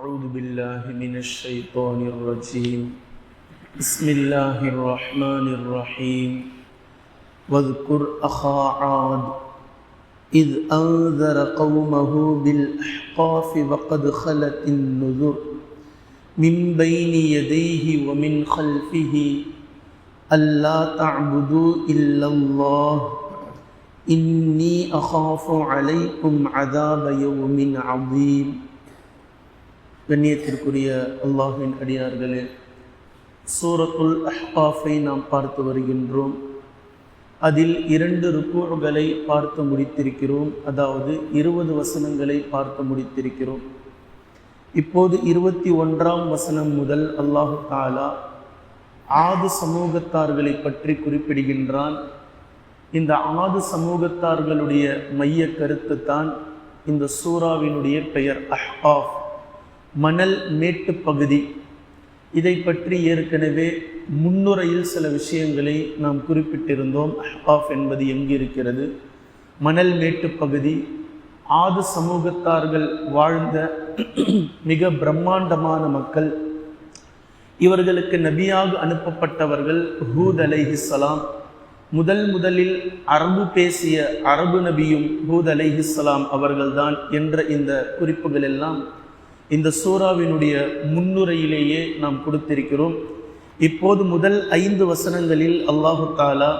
أعوذ بالله من الشيطان الرجيم. بسم الله الرحمن الرحيم. واذكر أخا عاد إذ أنذر قومه بالأحقاف وقد خلت النذر من بين يديه ومن خلفه ألا تعبدوا إلا الله. إني أخاف عليكم عذاب يوم عظيم. கண்ணியத்திற்குரிய அல்லாஹின் அடியார்களே சூரத்துல் அஹ்காஃபை நாம் பார்த்து வருகின்றோம். அதில் இரண்டு ருக்குகளை பார்த்து முடித்திருக்கிறோம். அதாவது இருபது வசனங்களை பார்த்து முடித்திருக்கிறோம். இப்போது இருபத்தி ஒன்றாம் வசனம் முதல் அல்லாஹு தாலா ஆது சமூகத்தார்களை பற்றி குறிப்பிடுகின்றான். இந்த ஆது சமூகத்தார்களுடைய மைய கருத்து தான் இந்த சூறாவினுடைய பெயர் அஹ்காஃப். மணல் மேட்டு பகுதி. இதை பற்றி ஏற்கனவே முன்னுரையில் சில விஷயங்களை நாம் குறிப்பிட்டிருந்தோம். அஹ்பாஃப் என்பது எங்கு இருக்கிறது? மணல் மேட்டு பகுதி. ஆது சமூகத்தார்கள் வாழ்ந்த மிக பிரம்மாண்டமான மக்கள். இவர்களுக்கு நபியாக அனுப்பப்பட்டவர்கள் ஹூத் அலைஹிஸ்லாம் முதல் முதலில் அரபு பேசிய அரபு நபியும் ஹூத் அலைஹிஸ்லாம் அவர்கள்தான் என்ற இந்த குறிப்புகள் எல்லாம் இந்த சூறாவினுடைய முன்னுரையிலேயே நாம் கொடுத்திருக்கிறோம். இப்போது முதல் ஐந்து வசனங்களில் அல்லாஹு தாலா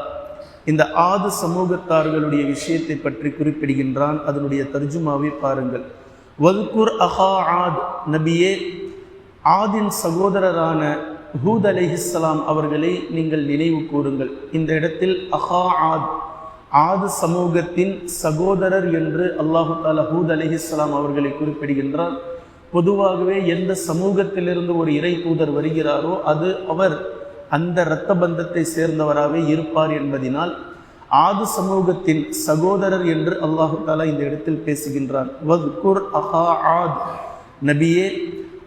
இந்த ஆது சமூகத்தார்களுடைய விஷயத்தை பற்றி குறிப்பிடுகின்றான். அதனுடைய தர்ஜுமாவை பாருங்கள். வல்குர் அஹா ஆத் நபியே ஆதின் சகோதரரான ஹூத் அலிஹிஸ்லாம் அவர்களை நீங்கள் நினைவு கூறுங்கள். இந்த இடத்தில் அஹா ஆத் ஆது சமூகத்தின் சகோதரர் என்று அல்லாஹு தாலா ஹூத் அலிஹிஸ்லாம் அவர்களை குறிப்பிடுகின்றார் பொதுவாகவே எந்த சமூகத்திலிருந்து ஒரு இறை தூதர் வருகிறாரோ அது அவர் அந்த இரத்த பந்தத்தை சேர்ந்தவராகவே இருப்பார் என்பதினால் ஆது சமூகத்தின் சகோதரர் என்று அல்லாஹு தாலா இந்த இடத்தில் பேசுகின்றான். வத்குர் அஹா ஆத். நபியே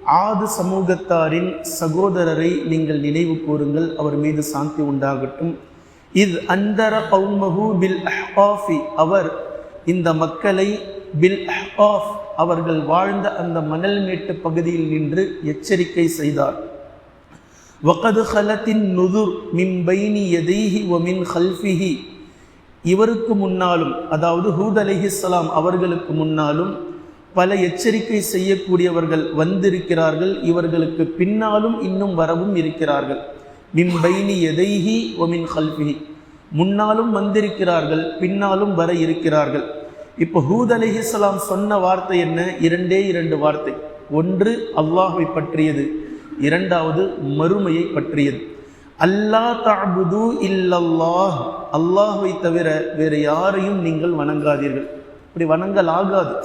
ஆது சமூகத்தாரின் சகோதரரை நீங்கள் நினைவு கூறுங்கள் அவர் மீது சாந்தி உண்டாகட்டும். இது அந்தர கௌமஹு பில் அஹ்காஃபி. அவர் இந்த மக்களை பில் அஹ்காஃப் அவர்கள் வாழ்ந்த அந்த மணல் மேட்டு பகுதியில் நின்று எச்சரிக்கை செய்தார். வகது ஹலத்தின் நுதுர் மின் பைனி எதைஹி ஒ மின் ஹல்ஃபிஹி. இவருக்கு முன்னாலும் அதாவது ஹூத் அலிஹிஸ்லாம் அவர்களுக்கு முன்னாலும் பல எச்சரிக்கை செய்யக்கூடியவர்கள் வந்திருக்கிறார்கள். இவர்களுக்கு பின்னாலும் இன்னும் வரவும் இருக்கிறார்கள். மின் பைனி எதைஹி ஒ மின் ஹல்ஃபிஹி. முன்னாலும் வந்திருக்கிறார்கள் பின்னாலும் வர இருக்கிறார்கள். இப்போ ஹூத் அலிஹிஸ்லாம் சொன்ன வார்த்தை என்ன? இரண்டே இரண்டு வார்த்தை. ஒன்று அல்லாஹை பற்றியது. இரண்டாவது மறுமையை பற்றியது. அல்லா தாபுது இல்லல்லாஹ். அல்லாஹை தவிர வேறு யாரையும் நீங்கள் வணங்காதீர்கள். இப்படி வணங்கல் ஆகாது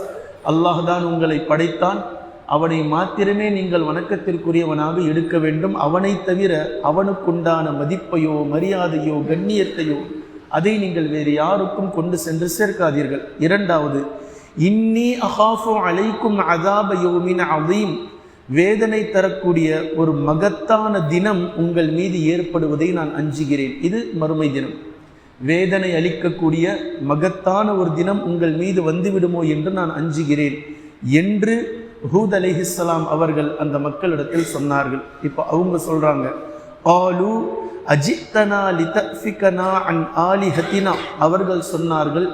அல்லாஹ் தான் உங்களை படைத்தான். அவனை மாத்திரமே நீங்கள் வணக்கத்திற்குரியவனாக எடுக்க வேண்டும். அவனை தவிர அவனுக்குண்டான மதிப்பையோ மரியாதையோ கண்ணியத்தையோ அதை நீங்கள் வேறு யாருக்கும் கொண்டு சென்று சேர்க்காதீர்கள். இரண்டாவது இன்னி அஹாஃபு அலைக்கும் அதாப யோமின் அதீம் வேதனை தரக்கூடிய ஒரு மகத்தான தினம் உங்கள் மீது ஏற்படுவதை நான் அஞ்சுகிறேன். இது மறுமை தினம். வேதனை அளிக்கக்கூடிய மகத்தான ஒரு தினம் உங்கள் மீது வந்துவிடுமோ என்று நான் அஞ்சுகிறேன் என்று ஹூத் அலிஹிஸ்லாம் அவர்கள் அந்த மக்களிடத்தில் சொன்னார்கள். இப்போ அவங்க சொல்கிறாங்க ஆலு அஜித்தனா லிதஃபிகனா அன் ஆலி ஹத்தினா அவர்கள் சொன்னார்கள்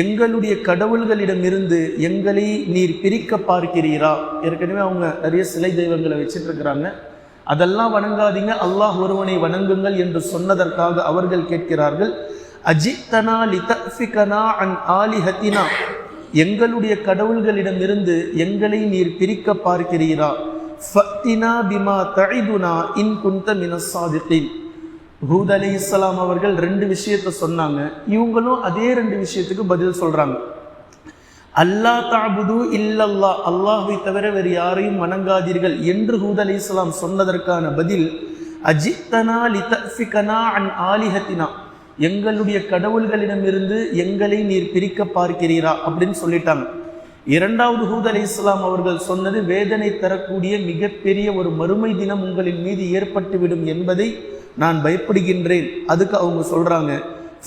எங்களுடைய கடவுள்களிடமிருந்து எங்களை நீர் பிரிக்க பார்க்கிறீரா? ஏற்கனவே அவங்க நிறைய சிலை தெய்வங்களை வச்சுட்டு இருக்கிறாங்க அதெல்லாம் வணங்காதீங்க அல்லாஹ் ஒருவனை வணங்குங்கள் என்று சொன்னதற்காக அவர்கள் கேட்கிறார்கள். அஜித்தனா லிதஃபிகனா அன் ஆலி ஹத்தினா எங்களுடைய கடவுள்களிடமிருந்து எங்களை நீர் பிரிக்க பார்க்கிறீரா? ஃபத்தினா பிமா தழிதுனா இன் குந்த மினசாதித்தீன் ஹூத் அலி இஸ்லாம் அவர்கள் ரெண்டு விஷயத்த சொன்னாங்க. இவங்களும் அதே ரெண்டு விஷயத்துக்கு பதில் சொல்கிறாங்க அல்லா தாபுது இல்லல்லா அல்லாஹை தவிர வேறு யாரையும் வணங்காதீர்கள் என்று ஹூத் அலி இஸ்லாம் சொன்னதற்கான பதில் அஜித்தனா லிதஃபிகனா அன் ஆலிஹத்தினா எங்களுடைய கடவுள்களிடமிருந்து எங்களை நீர் பிரிக்க பார்க்கிறீரா? அப்படின்னு சொல்லிட்டாங்க. இரண்டாவது ஹூத் அலி இஸ்லாம் அவர்கள் சொன்னது வேதனை தரக்கூடிய மிகப்பெரிய ஒரு மறுமை தினம் உங்களின் மீது ஏற்பட்டுவிடும் என்பதை நான் பயப்படுகின்றேன். அதுக்கு அவங்க சொல்றாங்க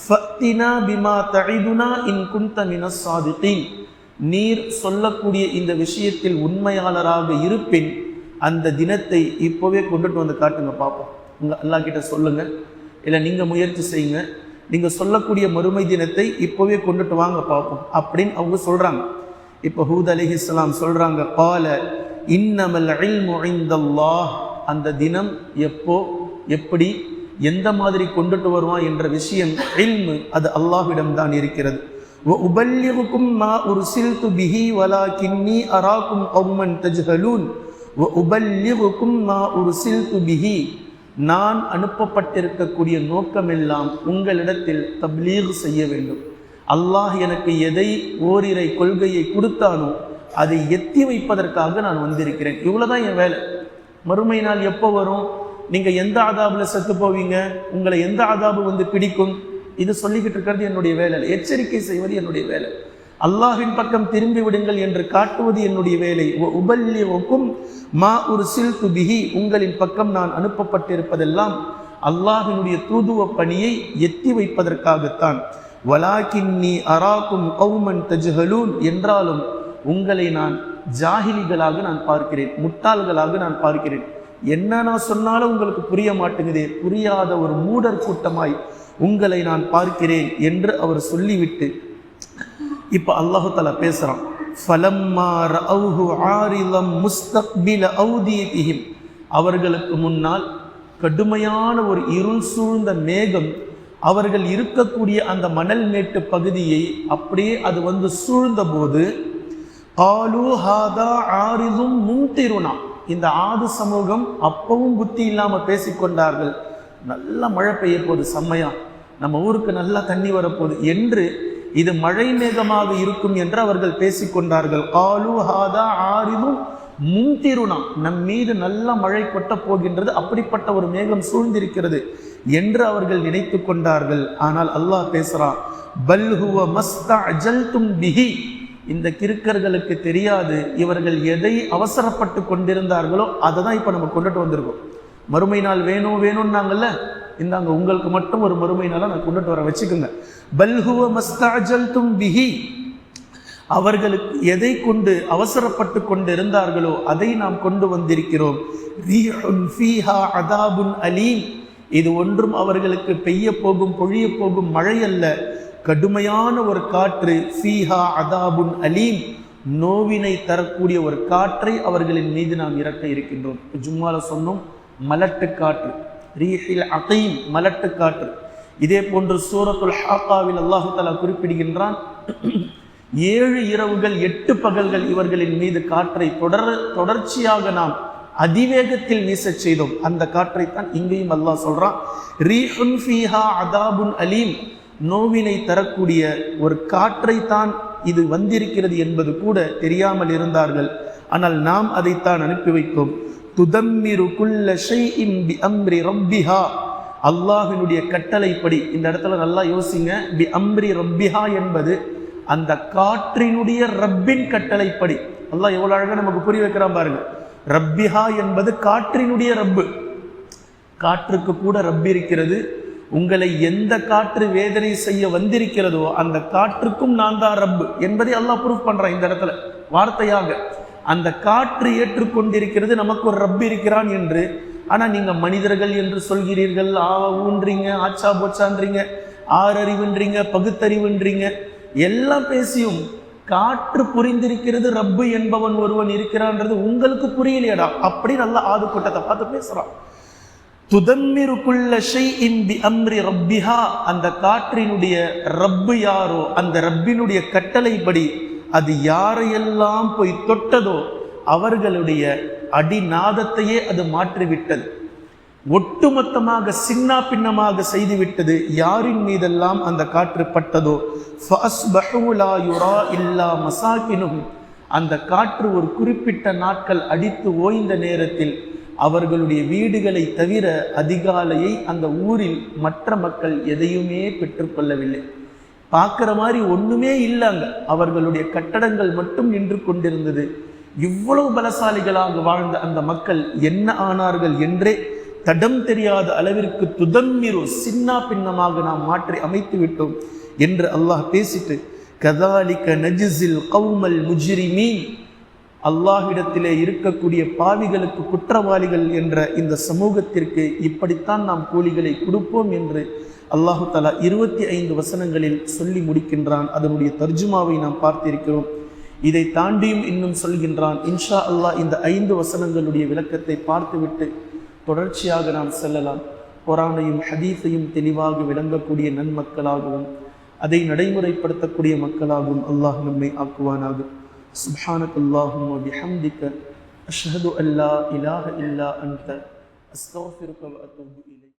ஃபத்தினா பிமா தழிதுனா இன் குந்த மினசாதித்தீன் நீர் சொல்லக்கூடிய இந்த விஷயத்தில் உண்மையாளராக இருப்பின் அந்த தினத்தை இப்போவே கொண்டுட்டு வந்து காட்டுங்க பார்ப்போம் உங்க அல்லாஹ் கிட்ட சொல்லுங்க. இல்லை நீங்க முயற்சி செய்யுங்க. நீங்க சொல்லக்கூடிய மறுமை தினத்தை இப்போவே கொண்டுட்டு வாங்க பார்ப்போம் அப்படின்னு அவங்க சொல்றாங்க. இப்போ ஹூத் அலி இஸ்லாம் சொல்கிறாங்க கால இன்னமல் இல்முழிந்தல்லா அந்த தினம் எப்போ எப்படி எந்த மாதிரி கொண்டுட்டு வருவான் என்ற விஷயம் இல்மு அது அல்லாஹ்விடம் தான் இருக்கிறது உபல்லிகுக்கும் மா ஒரு சில் துபிஹி வலா கின்னி அராக்கும் கௌமன் தஜ்ஹலூன். உபல்லிகுக்கும் மா ஒரு சில் துபிஹி நான் அனுப்பப்பட்டிருக்கக்கூடிய நோக்கமெல்லாம் உங்களிடத்தில் தப்லீக் செய்ய வேண்டும். அல்லாஹ் எனக்கு எதை ஓரிரை கொள்கையை கொடுத்தானோ அதை எத்தி வைப்பதற்காக நான் வந்திருக்கிறேன். இவ்வளோதான் என் வேலை. மறுமை நாள் எப்போ வரும்? நீங்கள் எந்த ஆதாபில் செத்து போவீங்க? உங்களை எந்த ஆதாபு வந்து பிடிக்கும்? இது சொல்லிக்கிட்டு இருக்கிறது என்னுடைய வேலை எச்சரிக்கை செய்வது என்னுடைய வேலை அல்லாஹின் பக்கம் திரும்பி விடுங்கள் என்று காட்டுவது என்னுடைய வேலை உபல்லி ஒக்கும் மா ஒரு சில் துபிகி உங்களின் பக்கம் நான் அனுப்பப்பட்டிருப்பதெல்லாம் அல்லாஹினுடைய தூதுவ பணியை எத்தி வைப்பதற்காகத்தான். வலாக்கின்னி அராக்கும் கௌமன் தஜ்ஹலூன் என்றாலும் உங்களை நான் ஜாகிலிகளாக நான் பார்க்கிறேன் முட்டாள்களாக நான் பார்க்கிறேன். என்ன நான் சொன்னாலும் உங்களுக்கு புரிய மாட்டேங்குதே புரியாத ஒரு மூடர் கூட்டமாய் உங்களை நான் பார்க்கிறேன் என்று அவர் சொல்லிவிட்டு இப்போ அல்லாஹு பேசுகிறான் ஃபலம்மா ஆரிலம் அவர்களுக்கு முன்னால் கடுமையான ஒரு இருள் சூழ்ந்த மேகம் அவர்கள் இருக்கக்கூடிய அந்த மணல் மேட்டு பகுதியை அப்படியே அது வந்து சூழ்ந்த போது ஹாதா ஆரிதும் முன்திருனா. இந்த ஆது சமூகம் அப்பவும் புத்தி இல்லாம பேசிக்கொண்டார்கள் நல்ல மழை பெய்ய போகுது செம்மையா. நம்ம ஊருக்கு நல்லா தண்ணி வரப்போகுது என்று இது மழை மேகமாக இருக்கும் என்று அவர்கள் பேசிக்கொண்டார்கள் காலு ஹாதா ஆரிதும் முன்திருனா. நம் மீது நல்ல மழை கொட்ட போகின்றது. அப்படிப்பட்ட ஒரு மேகம் சூழ்ந்திருக்கிறது. என்று அவர்கள் நினைத்து கொண்டார்கள். ஆனால் அல்லாஹ் பேசுறான் பல்ஹுவ மஸ்தா அஜல்தும் பிஹி. இந்த கிறுக்கர்களுக்கு தெரியாது இவர்கள் எதை அவசரப்பட்டு கொண்டிருந்தார்களோ அதை தான் இப்போ நம்ம கொண்டுட்டு வந்திருக்கோம். மறுமை நாள் வேணும் வேணும்னாங்கல்ல? இந்தாங்க உங்களுக்கு மட்டும் ஒரு மறுமை நாளாக நான் கொண்டுட்டு வர வச்சுக்கோங்க. பல்ஹுவ மஸ்தாஜல்தும் பிஹி. அவர்களுக்கு எதை கொண்டு அவசரப்பட்டு கொண்டு இருந்தார்களோ அதை நாம் கொண்டு வந்திருக்கிறோம். ஃபீஹா அதாபுன் அலீம். இது ஒன்றும் அவர்களுக்கு பெய்ய போகும் பொழிய போகும் மழை அல்ல கடுமையான ஒரு காற்று சீஹா அதாபுன் அலீம் நோவினை தரக்கூடிய ஒரு காற்றை அவர்களின் மீது நாம் இறக்க இருக்கின்றோம். ஜும்மால சொன்னோம் மலட்டு காற்று ரீஹில் அகைம் மலட்டு காற்று. இதே போன்று சூரத்துல் ஹாக்காவில் அல்லாஹு தலா குறிப்பிடுகின்றான் ஏழு இரவுகள் எட்டு பகல்கள் இவர்களின் மீது காற்றை தொடர் தொடர்ச்சியாக நாம் அதிவேகத்தில் வீசச் செய்தோம். அந்த காற்றைத்தான் இங்கேயும் அல்லாஹ் சொல்றான். ரீஹுன் ஃபீஹா அதாபுன் அலீம். நோவினை தரக்கூடிய ஒரு காற்றை தான் இது வந்திருக்கிறது என்பது கூட தெரியாமல் இருந்தார்கள். ஆனால் நாம் அதைத்தான் அனுப்பி வைத்தோம். துதம்மிரு குல்ல ஷைஇன் பி அம்ரி ரப்பிஹா. அல்லாஹினுடைய கட்டளைப்படி இந்த இடத்துல நல்லா யோசிங்க. பி அம்ரி ரப்பிஹா என்பது அந்த காற்றினுடைய ரப்பின் கட்டளைப்படி. அல்லாஹ் எவ்வளவு அழகாக நமக்கு புரிய வைக்கிறான் பாருங்க. ரப்பிஹா என்பது காற்றினுடைய ரப்பு. காற்றுக்கு கூட ரப்பு இருக்கிறது. உங்களை எந்த காற்று வேதனை செய்ய வந்திருக்கிறதோ அந்த காற்றுக்கும் நான் தான் ரப்பு என்பதை அல்லாஹ் ப்ரூஃப் பண்ணுறான் இந்த இடத்துல. வார்த்தையாக அந்த காற்று ஏற்றுக்கொண்டிருக்கிறது நமக்கு ஒரு ரப்பு இருக்கிறான் என்று. ஆனா நீங்க மனிதர்கள் என்று சொல்கிறீர்கள் ஆ ஊன்றீங்க ஆச்சா போச்சான்றீங்க ஆறறிவுன்றீங்க பகுத்தறிவுன்றீங்க எல்லாம் பேசியும் காற்று புரிந்திருக்கிறது ரப்பு என்பவன் ஒருவன் இருக்கிறான்றது உங்களுக்கு புரியலையடா? அப்படி நல்லா ஆது கூட்டத்தை பார்த்து பேசுறான். துதம்மிருக்குள்ள ஷைஇன் பி அம்ரி ரப்பிஹா. அந்த காற்றினுடைய ரப்பு யாரோ அந்த ரப்பினுடைய கட்டளைப்படி அது யாரையெல்லாம் போய் தொட்டதோ அவர்களுடைய அடிநாதத்தையே அது மாற்றிவிட்டது. ஒட்டுமொத்தமாக சின்னா பின்னமாக செய்துவிட்டது யாரின் மீதெல்லாம் அந்த காற்று பட்டதோ? இல்லா மசாக்கினும் அந்த காற்று ஒரு குறிப்பிட்ட நாட்கள் அடித்து ஓய்ந்த நேரத்தில் அவர்களுடைய வீடுகளை தவிர அதிகாலையை அந்த ஊரில் மற்ற மக்கள் எதையுமே பெற்றுக்கொள்ளவில்லை பார்க்குற மாதிரி ஒன்றுமே இல்லைங்க. அவர்களுடைய கட்டடங்கள் மட்டும் நின்று கொண்டிருந்தது. இவ்வளவு பலசாலிகளாக வாழ்ந்த அந்த மக்கள் என்ன ஆனார்கள் என்றே தடம் தெரியாத அளவிற்கு துதம்மிரு சின்னா பின்னமாக நாம் மாற்றி அமைத்து விட்டோம் என்று அல்லாஹ் பேசிட்டு கதாலிக்க நஜிசில் கவுமல் முஜிரிமீன். அல்லாஹ்விடத்திலே இருக்கக்கூடிய பாவிகளுக்கு குற்றவாளிகள் என்ற இந்த சமூகத்திற்கு இப்படித்தான் நாம் கூலிகளை கொடுப்போம் என்று அல்லாஹு தலா இருபத்தி ஐந்து வசனங்களில் சொல்லி முடிக்கின்றான். அதனுடைய தர்ஜுமாவை நாம் பார்த்திருக்கிறோம். இதை தாண்டியும் இன்னும் சொல்கின்றான். இன்ஷா அல்லாஹ் இந்த ஐந்து வசனங்களுடைய விளக்கத்தை பார்த்துவிட்டு தொடர்ச்சியாக நாம் செல்லலாம். குரானையும் ஹதீஸையும் தெளிவாக விளங்கக்கூடிய நன்மக்களாகவும் அதை நடைமுறைப்படுத்தக்கூடிய மக்களாகவும் அல்லாஹ் நம்மை ஆக்குவானாக. சுப்ஹானக் அல்லாஹும் அஷ்ஹது அல்லா இலாஹ இல்லா அந்த அஸ்தோஃபிருக்க அத்தூபு